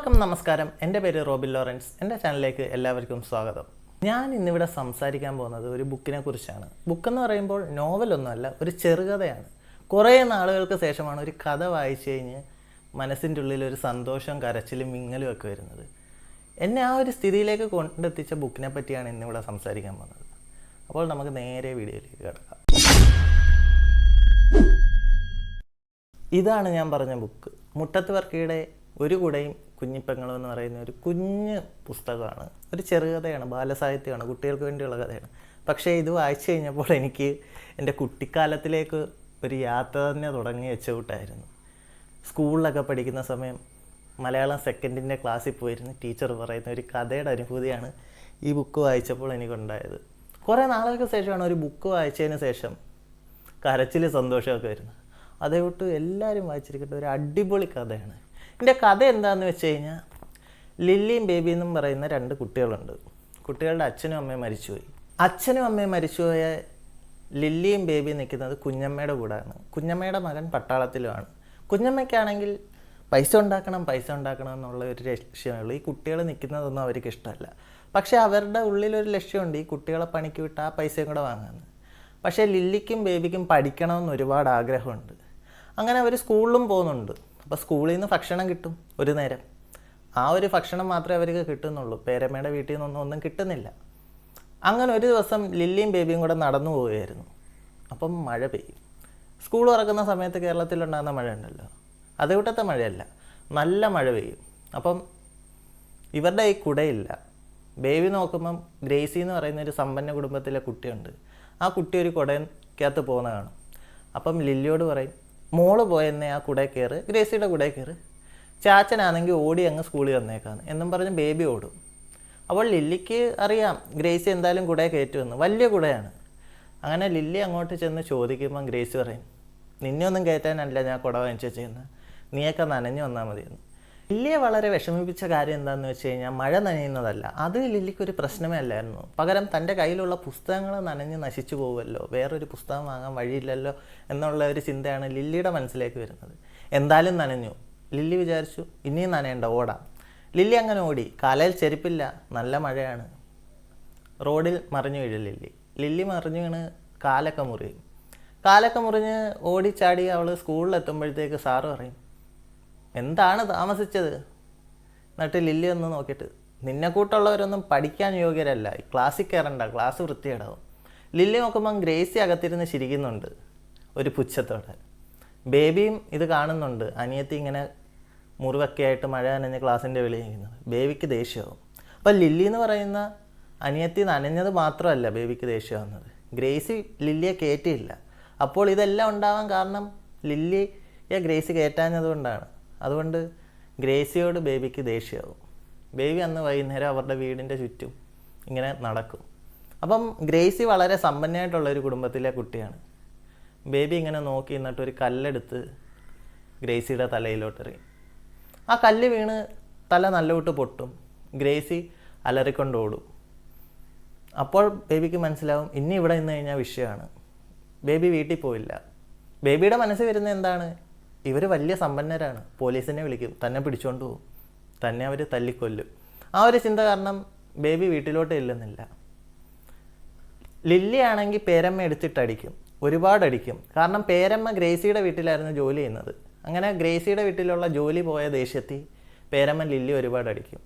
എല്ലാവർക്കും നമസ്കാരം. എന്റെ പേര് റോബിൻ ലോറൻസ്. എന്റെ ചാനലിലേക്ക് എല്ലാവർക്കും സ്വാഗതം. ഞാൻ ഇന്നിവിടെ സംസാരിക്കാൻ പോകുന്നത് ഒരു ബുക്കിനെ കുറിച്ചാണ്. ബുക്കെന്ന് പറയുമ്പോൾ നോവലൊന്നുമല്ല ഒരു ചെറുകഥയാണ്. കുറേ നാളുകൾക്ക് ശേഷമാണ് ഒരു കഥ വായിച്ചു കഴിഞ്ഞ് മനസ്സിന്റെ ഉള്ളിൽ ഒരു സന്തോഷം കരച്ചിലും മിങ്ങലും ഒക്കെ വരുന്നത്. എന്നെ ആ ഒരു സ്ഥിതിയിലേക്ക് കൊണ്ടെത്തിച്ച ബുക്കിനെ പറ്റിയാണ് ഇന്നിവിടെ സംസാരിക്കാൻ പോകുന്നത്. അപ്പോൾ നമുക്ക് നേരെ വീഡിയോയിലേക്ക് കിടക്കാം. ഇതാണ് ഞാൻ പറഞ്ഞ ബുക്ക്. മുട്ടത്ത് വർക്കിയുടെ ഒരു കുടയും കുഞ്ഞിപ്പെങ്ങളും എന്ന് പറയുന്ന ഒരു കുഞ്ഞ് പുസ്തകമാണ്. ഒരു ചെറുകഥയാണ് ബാലസാഹിത്യമാണ് കുട്ടികൾക്ക് വേണ്ടിയുള്ള കഥയാണ്. പക്ഷേ ഇത് വായിച്ചു കഴിഞ്ഞപ്പോൾ എനിക്ക് എന്റെ കുട്ടിക്കാലത്തിലേക്ക് ഒരു യാത്ര തന്നെ തുടങ്ങി വെച്ചുകൂട്ടായിരുന്നു. സ്കൂളിലൊക്കെ പഠിക്കുന്ന സമയം മലയാളം സെക്കൻഡിന്റെ ക്ലാസ്സിൽ പോയിരുന്ന് ടീച്ചർ പറയുന്ന ഒരു കഥയുടെ അനുഭൂതിയാണ് ഈ ബുക്ക് വായിച്ചപ്പോൾ എനിക്കുണ്ടായത്. കുറേ നാളുകൾക്ക് ശേഷമാണ് ഒരു ബുക്ക് വായിച്ചതിന് ശേഷം കരച്ചിൽ സന്തോഷമൊക്കെ വരുന്നത്. അതേ വിട്ട് എല്ലാവരും വായിച്ചിരിക്കേണ്ട ഒരു അടിപൊളി കഥയാണ്. എന്റെ കഥ എന്താണെന്ന് വെച്ച് കഴിഞ്ഞാൽ ലില്ലിയും ബേബി എന്നും പറയുന്ന രണ്ട് കുട്ടികളുണ്ട്. കുട്ടികളുടെ അച്ഛനും അമ്മയും മരിച്ചുപോയി. അച്ഛനും അമ്മയും മരിച്ചുപോയ ലില്ലിയും ബേബിയും നിൽക്കുന്നത് കുഞ്ഞമ്മയുടെ കൂടെയാണ് കുഞ്ഞമ്മയുടെ മകൻ പട്ടാളത്തിലുമാണ്. കുഞ്ഞമ്മയ്ക്കാണെങ്കിൽ പൈസ ഉണ്ടാക്കണം പൈസ ഉണ്ടാക്കണം എന്നുള്ള ഒരു ലക്ഷ്യമുള്ളൂ ഈ കുട്ടികൾ നിൽക്കുന്നതൊന്നും അവർക്ക് ഇഷ്ടമല്ല. പക്ഷേ അവരുടെ ഉള്ളിലൊരു ലക്ഷ്യമുണ്ട് ഈ കുട്ടികളെ പണിക്ക് വിട്ട് ആ പൈസയും കൂടെ വാങ്ങാമെന്ന് പക്ഷേ ലില്ലിക്കും ബേബിക്കും പഠിക്കണമെന്ന് ഒരുപാട് ആഗ്രഹമുണ്ട്. അങ്ങനെ അവർ സ്കൂളിലും പോകുന്നുണ്ട്. അപ്പോൾ സ്കൂളിൽ നിന്ന് ഭക്ഷണം കിട്ടും ഒരു നേരം. ആ ഒരു ഭക്ഷണം മാത്രമേ അവർക്ക് കിട്ടുന്നുള്ളൂ. പേരമ്മയുടെ വീട്ടിൽ നിന്നൊന്നും ഒന്നും കിട്ടുന്നില്ല. അങ്ങനെ ഒരു ദിവസം ലില്ലിയും ബേബിയും കൂടെ നടന്നു പോവുകയായിരുന്നു. അപ്പം മഴ പെയ്യും. സ്കൂൾ തുറക്കുന്ന സമയത്ത് കേരളത്തിലുണ്ടാകുന്ന മഴ ഉണ്ടല്ലോ. അത് കൂട്ടത്തെ മഴയല്ല. നല്ല മഴ പെയ്യും. അപ്പം ഇവരുടെ ഈ കുടയില്ല. ബേബി നോക്കുമ്പം ഗ്രേസി എന്ന് പറയുന്ന ഒരു സമ്പന്ന കുടുംബത്തിലെ കുട്ടിയുണ്ട്. ആ കുട്ടി ഒരു കുടയ്ക്കകത്ത് പോകുന്ന കാണും. അപ്പം ലില്ലിയോട് പറയും മോൾ പോയെന്നെ ആ കൂടെ കയറ് ഗ്രേസിയുടെ കൂടെ കയറ് ചാച്ചനാണെങ്കിൽ ഓടി അങ്ങ് സ്കൂളിൽ വന്നേക്കാന്ന്. എന്നും പറഞ്ഞ് ബേബി ഓടും. അപ്പോൾ ലില്ലിക്ക് അറിയാം ഗ്രേസി എന്തായാലും കൂടെ കയറ്റുമെന്ന്. വലിയ കൂടെയാണ്. അങ്ങനെ ലില്ലി അങ്ങോട്ട് ചെന്ന് ചോദിക്കുമ്പം ഗ്രേസി പറയും നിന്നെ ഒന്നും കയറ്റാനല്ല ഞാൻ കുട വാങ്ങിച്ചു ചെയ്യുന്നത് നീയൊക്കെ നനഞ്ഞു വന്നാൽ മതിയെന്ന്. ലില്ലിയെ വളരെ വിഷമിപ്പിച്ച കാര്യം എന്താണെന്ന് വെച്ച് കഴിഞ്ഞാൽ മഴ നനയുന്നതല്ല. അത് ലില്ലിക്ക് ഒരു പ്രശ്നമേ അല്ലായിരുന്നു. പകരം തന്റെ കയ്യിലുള്ള പുസ്തകങ്ങൾ നനഞ്ഞ് നശിച്ചു പോകുമല്ലോ വേറൊരു പുസ്തകം വാങ്ങാൻ വഴിയില്ലല്ലോ എന്നുള്ള ഒരു ചിന്തയാണ് ലില്ലിയുടെ മനസ്സിലേക്ക് വരുന്നത്. എന്തായാലും നനഞ്ഞു. ലില്ലി വിചാരിച്ചു ഇനിയും നനയണ്ട ഓടാം. ലില്ലി അങ്ങനെ ഓടി. കാലയിൽ ചെരുപ്പില്ല. നല്ല മഴയാണ്. റോഡിൽ മറിഞ്ഞു വീഴും ലില്ലി. ലില്ലി മറിഞ്ഞു വീണ് കാലൊക്കെ മുറിയും. കാലൊക്കെ മുറിഞ്ഞ് ഓടിച്ചാടി അവൾ സ്കൂളിലെത്തുമ്പോഴത്തേക്ക് സാറ് പറയും എന്താണ് താമസിച്ചത്? എന്നിട്ട് ലില്ലി ഒന്ന് നോക്കിയിട്ട് നിന്നെ കൂട്ടുള്ളവരൊന്നും പഠിക്കാൻ യോഗ്യരല്ല. ക്ലാസ്സിൽ കയറണ്ട. ക്ലാസ് വൃത്തിയേടാവും ലില്ലി നോക്കുമ്പം ഗ്രേസി അകത്തിരുന്ന് ചിരിക്കുന്നുണ്ട് ഒരു പുച്ഛത്തോടെ. ബേബിയും ഇത് കാണുന്നുണ്ട് അനിയത്തി ഇങ്ങനെ മുറിവൊക്കെ ആയിട്ട് മഴ നനഞ്ഞ് ക്ലാസ്സിന്റെ വെളിയിൽ നിൽക്കുന്നത്. ബേബിക്ക് ദേഷ്യമാവും. അപ്പം ലില്ലി എന്ന് പറയുന്ന അനിയത്തി നനഞ്ഞത് മാത്രമല്ല ബേബിക്ക് ദേഷ്യമാവുന്നത്. ഗ്രേസി ലില്ലിയെ കയറ്റിയില്ല അപ്പോൾ ഇതെല്ലാം ഉണ്ടാവാൻ കാരണം ലില്ലിയെ ഗ്രേസി കയറ്റാഞ്ഞത് കൊണ്ടാണ്. അതുകൊണ്ട് ഗ്രേസിയോട് ബേബിക്ക് ദേഷ്യമാവും. ബേബി അന്ന് വൈകുന്നേരം അവരുടെ വീടിന്റെ ചുറ്റും ഇങ്ങനെ നടക്കും. അപ്പം ഗ്രേസി വളരെ സമ്പന്നമായിട്ടുള്ള ഒരു കുടുംബത്തിലെ കുട്ടിയാണ്. ബേബി ഇങ്ങനെ നോക്കി നിന്നിട്ട് ഒരു കല്ലെടുത്ത് ഗ്രേസിയുടെ തലയിലോട്ട് എറിയും ആ കല്ല് വീണ് തല നല്ലവിട്ട് പൊട്ടും. ഗ്രേസി അലറിക്കൊണ്ട് ഓടും. അപ്പോൾ ബേബിക്ക് മനസ്സിലാവും ഇനി ഇവിടെ നിന്ന് കഴിഞ്ഞാൽ വിഷയമാണ്. ബേബി വീട്ടിൽ പോയില്ല ബേബിയുടെ മനസ്സിൽ വരുന്നത് എന്താണ്? ഇവർ വലിയ സമ്പന്നരാണ്. പോലീസിനെ വിളിക്കും. തന്നെ പിടിച്ചുകൊണ്ട് പോകും തന്നെ അവർ തല്ലിക്കൊല്ലും. ആ ഒരു ചിന്ത കാരണം ബേബി വീട്ടിലോട്ട് ഇല്ലെന്നില്ല ലില്ലി ആണെങ്കിൽ പേരമ്മ എടുത്തിട്ടടിക്കും. ഒരുപാട് അടിക്കും കാരണം പേരമ്മ ഗ്രേസിയുടെ വീട്ടിലായിരുന്നു ജോലി ചെയ്യുന്നത്. അങ്ങനെ ഗ്രേസിയുടെ വീട്ടിലുള്ള ജോലി പോയ ദേഷ്യത്തിൽ പേരമ്മ ലില്ലി ഒരുപാട് അടിക്കും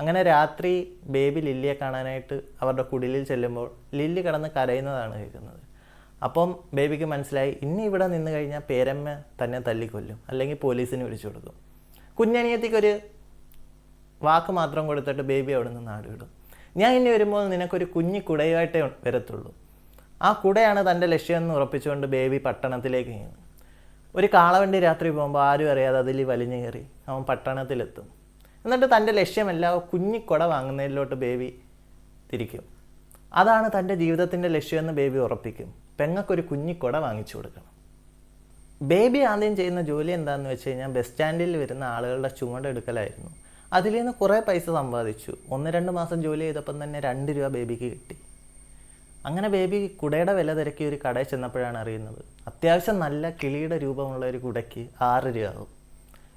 അങ്ങനെ രാത്രി ബേബി ലില്ലിയെ കാണാനായിട്ട് അവരുടെ കുടിലിൽ ചെല്ലുമ്പോൾ ലില്ലി കിടന്ന് കരയുന്നതാണ് കേൾക്കുന്നത്. അപ്പം ബേബിക്ക് മനസ്സിലായി ഇനി ഇവിടെ നിന്ന് കഴിഞ്ഞാൽ പേരമ്മ തന്നെ തല്ലിക്കൊല്ലും അല്ലെങ്കിൽ പോലീസിന് വിളിച്ചു കൊടുക്കും. കുഞ്ഞനിയത്തിക്കൊരു വാക്ക് മാത്രം കൊടുത്തിട്ട് ബേബി അവിടെ നിന്ന് നാട് വിടും ഞാൻ ഇനി വരുമ്പോൾ നിനക്കൊരു കുഞ്ഞു കുടയുമായിട്ടേ വരത്തുള്ളൂ. ആ കുടയാണ് തന്റെ ലക്ഷ്യമെന്ന് ഉറപ്പിച്ചുകൊണ്ട് ബേബി പട്ടണത്തിലേക്ക് നീങ്ങും. ഒരു കാളവണ്ടി രാത്രി പോകുമ്പോൾ ആരും അറിയാതെ അതിൽ വലിഞ്ഞു കയറി അവൻ പട്ടണത്തിലെത്തും. എന്നിട്ട് തന്റെ ലക്ഷ്യമല്ല കുഞ്ഞിക്കുട വാങ്ങുന്നതിലോട്ട് ബേബി തിരിക്കും. അതാണ് തന്റെ ജീവിതത്തിന്റെ ലക്ഷ്യമെന്ന് ബേബി ഉറപ്പിക്കും. പെങ്ങൾക്കൊരു കുഞ്ഞിക്കൊട വാങ്ങിച്ചു കൊടുക്കണം. ബേബി ആദ്യം ചെയ്യുന്ന ജോലി എന്താണെന്ന് വെച്ച് കഴിഞ്ഞാൽ ബസ് സ്റ്റാൻഡിൽ വരുന്ന ആളുകളുടെ ചുമടെടുക്കലായിരുന്നു അതിൽ നിന്ന് കുറേ പൈസ സമ്പാദിച്ചു. ഒന്ന് രണ്ട് മാസം ജോലി ചെയ്തപ്പം തന്നെ രണ്ട് രൂപ ബേബിക്ക് കിട്ടി. അങ്ങനെ ബേബി കുടയുടെ വില തിരക്കി ഒരു കടയിൽ ചെന്നപ്പോഴാണ് അറിയുന്നത്. അത്യാവശ്യം നല്ല കിളിയുടെ രൂപമുള്ള ഒരു കുടയ്ക്ക് ആറ് രൂപ ആവും.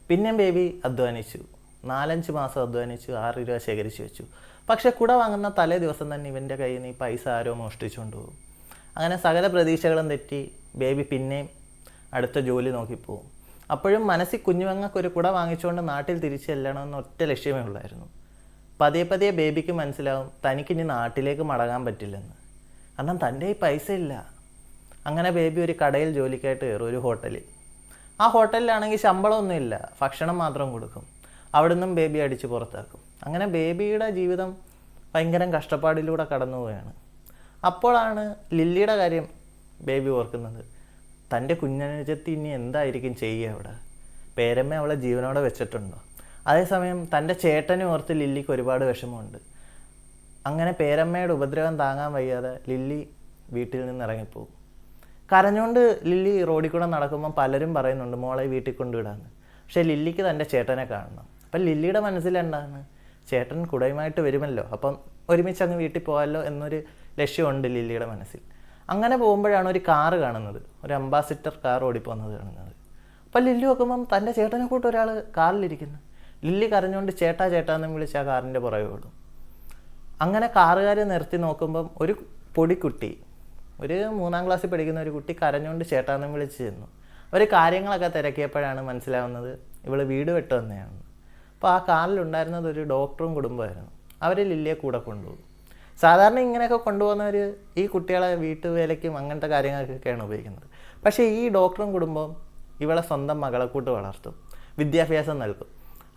പിന്നെയും ബേബി അധ്വാനിച്ചു. നാലഞ്ച് മാസം അധ്വാനിച്ചു ആറ് രൂപ ശേഖരിച്ചു വെച്ചു. പക്ഷേ കുട വാങ്ങുന്ന തലേ ദിവസം തന്നെ ഇവന്റെ കയ്യിൽ നിന്ന് ഈ പൈസ ആരോ മോഷ്ടിച്ചുകൊണ്ട് പോകും. അങ്ങനെ സകല പ്രതീക്ഷകളും തെറ്റി ബേബി പിന്നെയും അടുത്ത ജോലി നോക്കിപ്പോവും അപ്പോഴും മനസ്സിൽ കുഞ്ഞുമങ്ങൾക്ക് ഒരു കുട വാങ്ങിച്ചുകൊണ്ട് നാട്ടിൽ തിരിച്ചു ചെല്ലണമെന്ന് ഒറ്റ ലക്ഷ്യമേ ഉള്ളായിരുന്നു. പതിയെ പതിയെ ബേബിക്ക് മനസ്സിലാവും തനിക്കിനി നാട്ടിലേക്ക് മടങ്ങാൻ പറ്റില്ലെന്ന്. കാരണം തന്റെ ഈ പൈസ ഇല്ല. അങ്ങനെ ബേബി ഒരു കടയിൽ ജോലിക്കായിട്ട് കയറും ഒരു ഹോട്ടലിൽ. ആ ഹോട്ടലിലാണെങ്കിൽ ശമ്പളമൊന്നുമില്ല ഭക്ഷണം മാത്രം കൊടുക്കും. അവിടെ നിന്നും ബേബി അടിച്ച് പുറത്താക്കും. അങ്ങനെ ബേബിയുടെ ജീവിതം ഭയങ്കര കഷ്ടപ്പാടിലൂടെ കടന്നു പോവുകയാണ് അപ്പോഴാണ് ലില്ലിയുടെ കാര്യം ബേബി ഓർക്കുന്നത്. തന്റെ കുഞ്ഞനുജത്തി ഇനി എന്തായിരിക്കും ചെയ്യുക അവിടെ? പേരമ്മ അവളെ ജീവനോടെ വെച്ചിട്ടുണ്ടോ? അതേസമയം തന്റെ ചേട്ടനെ ഓർത്ത് ലില്ലിക്ക് ഒരുപാട് വിഷമമുണ്ട്. അങ്ങനെ പേരമ്മയുടെ ഉപദ്രവം താങ്ങാൻ വയ്യാതെ ലില്ലി വീട്ടിൽ നിന്ന് ഇറങ്ങിപ്പോകും. കരഞ്ഞുകൊണ്ട് ലില്ലി റോഡിൽ കൂടെ നടക്കുമ്പോൾ പലരും പറയുന്നുണ്ട് മോളെ വീട്ടിൽ കൊണ്ടുവിടാന്ന്. പക്ഷേ ലില്ലിക്ക് തന്റെ ചേട്ടനെ കാണണം. അപ്പം ലില്ലിയുടെ മനസ്സിലെന്താണ് ചേട്ടൻ കുടയുമായിട്ട് വരുമല്ലോ. അപ്പം ഒരുമിച്ച് അങ്ങ് വീട്ടിൽ പോകാമല്ലോ എന്നൊരു ലക്ഷ്യമുണ്ട് ലില്ലിയുടെ മനസ്സിൽ. അങ്ങനെ പോകുമ്പോഴാണ് ഒരു കാറ് കാണുന്നത്. ഒരു അംബാസിഡർ കാർ ഓടിപ്പോകുന്നത് കാണുന്നത്. അപ്പം ലില്ലി നോക്കുമ്പം തന്റെ ചേട്ടനെ കൂട്ട് ഒരാൾ കാറിലിരിക്കുന്നു. ലില്ലി കരഞ്ഞുകൊണ്ട് ചേട്ടാ ചേട്ടാ ചേട്ടാന്നും വിളിച്ച് ആ കാറിന്റെ പുറകെ ഓടും. അങ്ങനെ കാറുകാർ നിർത്തി നോക്കുമ്പം ഒരു പൊടിക്കുട്ടി ഒരു മൂന്നാം ക്ലാസ്സിൽ പഠിക്കുന്ന ഒരു കുട്ടി കരഞ്ഞുകൊണ്ട് ചേട്ടാന്നും വിളിച്ച് ചെന്നു. അവർ കാര്യങ്ങളൊക്കെ തിരക്കിയപ്പോഴാണ് മനസ്സിലാവുന്നത് ഇവൾ വീട് വെട്ടുവന്നെയാണ് അപ്പോൾ ആ കാറിലുണ്ടായിരുന്നത് ഒരു ഡോക്ടറും കുടുംബമായിരുന്നു അവർ ലില്ലിയെ കൂടെ കൊണ്ടുപോകും. സാധാരണ ഇങ്ങനെയൊക്കെ കൊണ്ടുപോകുന്നവർ ഈ കുട്ടികളെ വീട്ടുവേലയ്ക്കും അങ്ങനത്തെ കാര്യങ്ങൾക്കൊക്കെയാണ് ഉപയോഗിക്കുന്നത്. പക്ഷേ ഈ ഡോക്ടറും കുടുംബവും ഇവളെ സ്വന്തം മകളെ കൂട്ട് വളർത്തും. വിദ്യാഭ്യാസം നൽകും.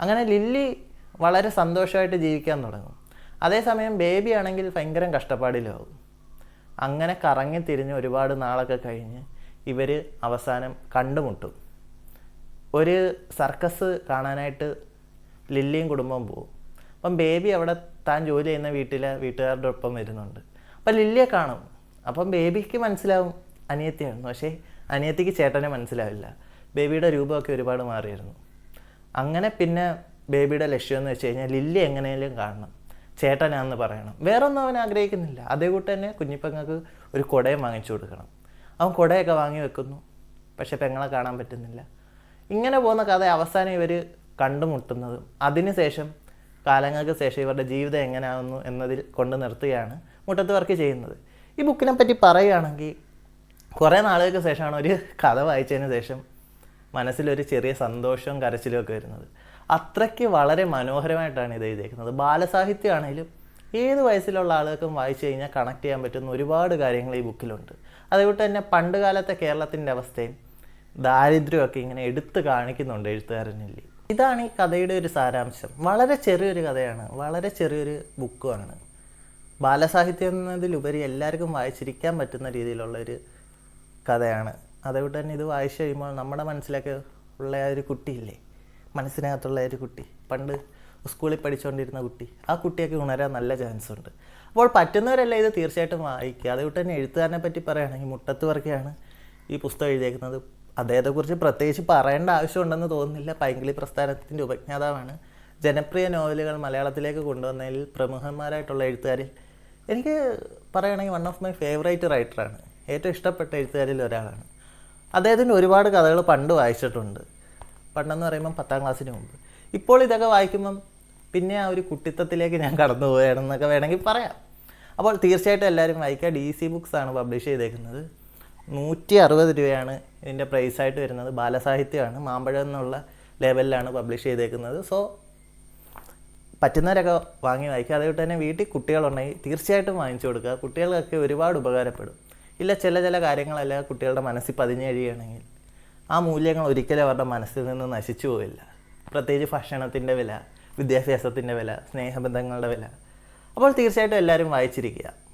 അങ്ങനെ ലില്ലി വളരെ സന്തോഷമായിട്ട് ജീവിക്കാൻ തുടങ്ങും. അതേസമയം ബേബി ആണെങ്കിൽ ഭയങ്കര കഷ്ടപ്പാടിലാവും. അങ്ങനെ കറങ്ങി തിരിഞ്ഞ് ഒരുപാട് നാളൊക്കെ കഴിഞ്ഞ് ഇവർ അവസാനം കണ്ടുമുട്ടും. ഒരു സർക്കസ് കാണാനായിട്ട് ലില്ലിയും കുടുംബവും പോവും. അപ്പം ബേബി അവിടെ താൻ ജോലി ചെയ്യുന്ന വീട്ടിലെ വീട്ടുകാരുടെ ഒപ്പം വരുന്നുണ്ട്. അപ്പം ലില്ലിയെ കാണും. അപ്പം ബേബിക്ക് മനസ്സിലാവും അനിയത്തിയാണ് പക്ഷേ അനിയത്തിക്ക് ചേട്ടനെ മനസ്സിലാവില്ല. ബേബിയുടെ രൂപമൊക്കെ ഒരുപാട് മാറിയിരുന്നു. അങ്ങനെ പിന്നെ ബേബിയുടെ ലക്ഷ്യം എന്ന് വെച്ച് കഴിഞ്ഞാൽ ലില്ലി എങ്ങനെയെങ്കിലും കാണണം. ചേട്ടനാന്ന് പറയണം. വേറൊന്നും അവൻ ആഗ്രഹിക്കുന്നില്ല. അതേ കൂട്ട് തന്നെ കുഞ്ഞിപ്പെങ്ങൾക്ക് ഒരു കുടയും വാങ്ങിച്ചു കൊടുക്കണം. അവൻ കുടയൊക്കെ വാങ്ങി വെക്കുന്നു. പക്ഷെ പെങ്ങളെ കാണാൻ പറ്റുന്നില്ല. ഇങ്ങനെ പോകുന്ന കഥ അവസാനം ഇവർ കണ്ടുമുട്ടുന്നതും അതിനുശേഷം കാലങ്ങൾക്ക് ശേഷം ഇവരുടെ ജീവിതം എങ്ങനെയാവുന്നു എന്നതിൽ കൊണ്ട് നിർത്തുകയാണ് മുട്ടത്ത് വർക്ക് ചെയ്യുന്നത്. ഈ ബുക്കിനെ പറ്റി പറയുകയാണെങ്കിൽ കുറേ നാളുകൾക്ക് ശേഷമാണ് ഒരു കഥ വായിച്ചതിന് ശേഷം മനസ്സിലൊരു ചെറിയ സന്തോഷവും കരച്ചിലും ഒക്കെ വരുന്നത്. അത്രയ്ക്ക് വളരെ മനോഹരമായിട്ടാണ് ഇത് എഴുതിയേക്കുന്നത്. ബാലസാഹിത്യമാണെങ്കിലും ഏത് വയസ്സിലുള്ള ആളുകൾക്കും വായിച്ചു കഴിഞ്ഞാൽ കണക്ട് ചെയ്യാൻ പറ്റുന്ന ഒരുപാട് കാര്യങ്ങൾ ഈ ബുക്കിലുണ്ട്. അതുകൊണ്ട് തന്നെ പണ്ടുകാലത്തെ കേരളത്തിന്റെ അവസ്ഥയും ദാരിദ്ര്യമൊക്കെ ഇങ്ങനെ എടുത്തു കാണിക്കുന്നുണ്ട് എഴുത്തുകാരനിൽ. ഇതാണ് ഈ കഥയുടെ ഒരു സാരാംശം. വളരെ ചെറിയൊരു കഥയാണ്. വളരെ ചെറിയൊരു ബുക്കുമാണ്. ബാലസാഹിത്യം എന്നതിലുപരി എല്ലാവർക്കും വായിച്ചിരിക്കാൻ പറ്റുന്ന രീതിയിലുള്ള ഒരു കഥയാണ്. അതുകൊണ്ട് തന്നെ ഇത് വായിച്ചു കഴിയുമ്പോൾ നമ്മുടെ മനസ്സിലൊക്കെ ഉള്ള ആ ഒരു കുട്ടിയില്ലേ? മനസ്സിനകത്തുള്ള ഒരു കുട്ടി. പണ്ട് സ്കൂളിൽ പഠിച്ചുകൊണ്ടിരുന്ന കുട്ടി. ആ കുട്ടിയൊക്കെ ഉണരാൻ നല്ല ചാൻസ് ഉണ്ട്. അപ്പോൾ പറ്റുന്നവരെല്ലാം ഇത് തീർച്ചയായിട്ടും വായിക്കുക? അതുകൊണ്ട് തന്നെ എഴുത്തുകാരനെ പറ്റി പറയുകയാണെങ്കിൽ മുട്ടത്ത് വർക്കെയാണ് ഈ പുസ്തകം എഴുതിയേക്കുന്നത്. അദ്ദേഹത്തെക്കുറിച്ച് പ്രത്യേകിച്ച് പറയേണ്ട ആവശ്യമുണ്ടെന്ന് തോന്നുന്നില്ല. പൈങ്കിളി പ്രസ്ഥാനത്തിന്റെ ഉപജ്ഞാതാവാണ്. ജനപ്രിയ നോവലുകൾ മലയാളത്തിലേക്ക് കൊണ്ടുവന്നതിൽ പ്രമുഖന്മാരായിട്ടുള്ള എഴുത്തുകാരിൽ എനിക്ക് പറയുകയാണെങ്കിൽ വൺ ഓഫ് മൈ ഫേവറേറ്റ് റൈറ്ററാണ് ഏറ്റവും ഇഷ്ടപ്പെട്ട എഴുത്തുകാരിൽ ഒരാളാണ്. അദ്ദേഹത്തിന്റെ ഒരുപാട് കഥകൾ പണ്ട് വായിച്ചിട്ടുണ്ട്. പണ്ടെന്ന് പറയുമ്പം പത്താം ക്ലാസ്സിന് മുമ്പ്. ഇപ്പോൾ ഇതൊക്കെ വായിക്കുമ്പം പിന്നെ ആ ഒരു കുട്ടിത്തത്തിലേക്ക് ഞാൻ കടന്നു പോവുകയാണെന്നൊക്കെ വേണമെങ്കിൽ പറയാം. അപ്പോൾ തീർച്ചയായിട്ടും എല്ലാവരും വായിക്കുക. ഡി സി ബുക്സ് ആണ് പബ്ലിഷ് ചെയ്തേക്കുന്നത്. നൂറ്റി അറുപത് രൂപയാണ് ഇതിന്റെ പ്രൈസായിട്ട് വരുന്നത്. ബാലസാഹിത്യമാണ്. മാമ്പഴം എന്നുള്ള ലെവലിലാണ് പബ്ലിഷ് ചെയ്തേക്കുന്നത്. സോ പറ്റുന്നവരൊക്കെ വാങ്ങി വായിക്കുക. അതുകൊണ്ട് തന്നെ വീട്ടിൽ കുട്ടികളുണ്ടെങ്കിൽ തീർച്ചയായിട്ടും വാങ്ങിച്ചു കൊടുക്കുക. കുട്ടികൾക്കൊക്കെ ഒരുപാട് ഉപകാരപ്പെടും. ഇല്ല ചില ചില കാര്യങ്ങളെല്ലാം കുട്ടികളുടെ മനസ്സിൽ പതിഞ്ഞു കഴിയുകയാണെങ്കിൽ ആ മൂല്യങ്ങൾ ഒരിക്കലും അവരുടെ മനസ്സിൽ നിന്ന് നശിച്ചു പോവില്ല. പ്രത്യേകിച്ച് ഭക്ഷണത്തിന്റെ വില വിദ്യാഭ്യാസത്തിന്റെ വില സ്നേഹബന്ധങ്ങളുടെ വില. അപ്പോൾ തീർച്ചയായിട്ടും എല്ലാവരും വായിച്ചിരിക്കുക.